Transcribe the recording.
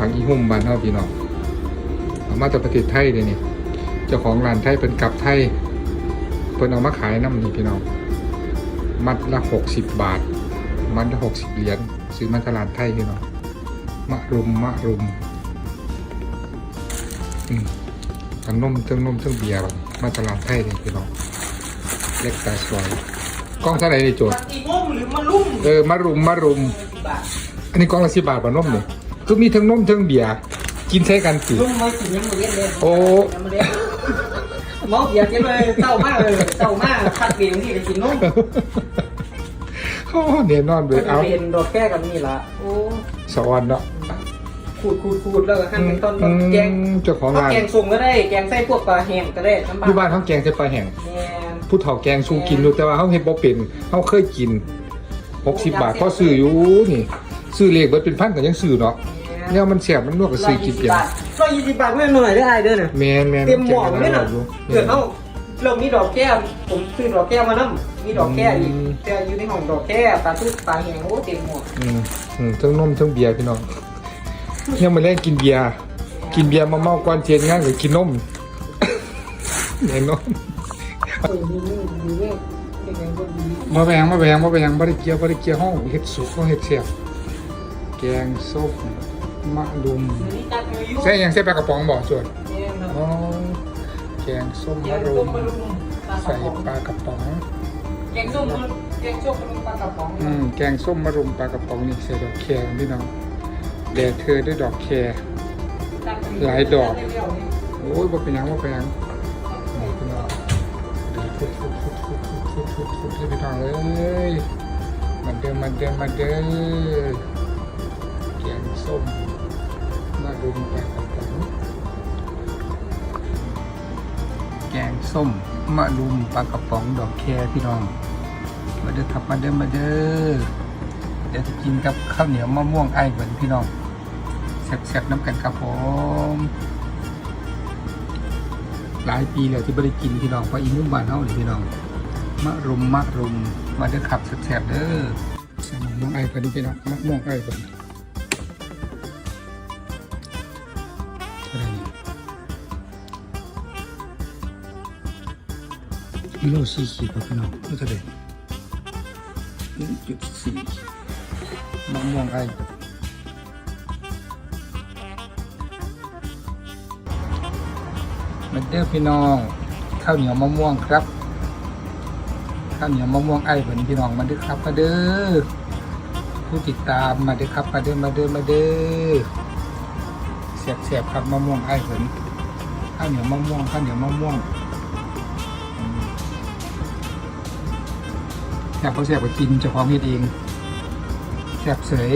ผังอีหุ่มบ้านเฮาพี่น้องเอามาจากประเทศไทยเลยนี่เจ้าของร้านไทยเป็นกลับไทยเพิ่นเอามาขายน้ำนี่พี่น้องมัดละหกสิบบาท มัดละหกสิบเหรียญซื้อมาตลาดไทยพี่น้องมะรุมมะรุมอืมทั้งนมทั้งนมทั้งเบียร์บัดมาตลาดไทยเลยพี่น้องเล็กแต่สวยกล้องเท่าไหร่นี่โจทย์ตีงมหรือมาลุ่มเออมะรุมมะรุมสิบบาทอันนี้กล่องละสิบบาทป่ะนมเนี่ย ก็มีทั้งนมทั้งเบียร์กินใช้กันสิลุ่มมากินยังมือเล่นเลยโอ้ยังมือเล่นเมาเบียร์กันเลยเศร้ามากเลยเศร้ามากคัดเบียร์ที่จะกินนมโอ้เนี่ยนอนเลยเอาเป็นดอกแก้กันนี่ละโอ้สะออนเนาะขูดขูดขูดแล้วก็หั่นเป็นต้นอืมแกงเจ้าของเอาร้านแกงสุ่มก็ได้แกงไส้พวกปลาแห้งก็ได้ทั้งอยู่บ้านเขาแกงใส่ปลาแห้งแม่นผู้เฒ่าแกงสู้กินอยู่แต่ว่าเขาเห็นบ่เป็นเขาเคยกินหกสิบบาทพอซื้ออยู่นี่ซื้อเลขเบิดเป็นพันก็ยังซื้อเนาะ เนี่ยมันแสบมันนวดก็ซื้อกินเปียงร้อยยี่สิบบาทไม่หน่อยได้ไอเด้อเนี่ยแมนแมนเต็มหมอแกงเลยอร่นะอยอยู่เกิดเขาเรามีดอกแก้วผมซื้อดอกแก้วมานั่มีดอกแก้วอีกอืมแต่อยู่ในห้องดอกแก้วปลาทุกปลาแห้งโอ้เต็มหมดอืมอืมทั้งนมทั้งเบียร์พี่น้องยังมาเล่นกินเบียร์กินเบียร์มาเมาก่อนเทียนงานหรือกินนมแน่นอนเออดีนี่ดีนี่เป็นยังก็ดีมาแบงมาแบงมาแบงบ่ได้เกี่ยวบ่ได้เกี่ยวห้องเฮ็ดสุกห้องเฮ็ดเสียบแกงส้ม มะดุมนี่ตัดมือยุ่งใส่หยังใส่ปลากระป๋องบ่ส่วนเนี่ยนะอ๋อแกงส้มแกมะงรุส้มมมะรุมปลากใส่ระป๋องปลากระป๋องแกงส้มมะรุมแกงส้มมะรุมปลากระป๋องอืมแกงส้มมะรุมปลากระป๋องนี่ใส่ดอกแครพี่น้องแด่เธอด้วยดอกแครหลายดอกโอ้ยบ่เป็นหยังบ่เป็นหยังนี่พี่น้องเดือดฟุดฟุดฟุดฟุดฟุดฟุดฟุดฟุดเลยพี่น้องเอ้ยมาเด้อมาเด้อมาเด้อแกงส้ม มะรุมปลากระป๋องแกงส้มมะรุมปลากระป๋องดอกแครพี่น้อง มาเด้อครับมาเด้อมาเด้อเดี๋ยวจะกินกับข้าวเหนียวมะม่วงไอ้เหมือนพี่น้องแซ่บๆน้ำกันครับผมหลายปีแล้วที่ไม่ได้กินพี่น้องเพราะอีนุ่มบ้านเฮาเลยพี่น้องมะรุมมะรุมมาเด้อครับแซ่บๆเด้อมะม่วงไอ้เพิ่นพี่น้องมะม่วงไอ้เพิ่น กิโลสี่ขีดป่ะพี่น้องเท่าไหร่หนึ่งจุดสี่มะม่วงไอ้มาเด้อพี่น้องข้าวเหนียวมะม่วงครับข้าวเหนียวมะม่วงไอ้เหมือนพี่น้องมาเด้อครับมาเด้อผู้ติดตามมาเด้อครับมาเด้อมาเด้อมาเด้อเสียบเสียบๆครับมะม่วงไอ้เหมือนข้าวเหนียวมะม่วงข้าวเหนียวมะม่วง แซ่บเขาแซ่บไปกินเจ้าของเฮ็ดเองแซ่บเสย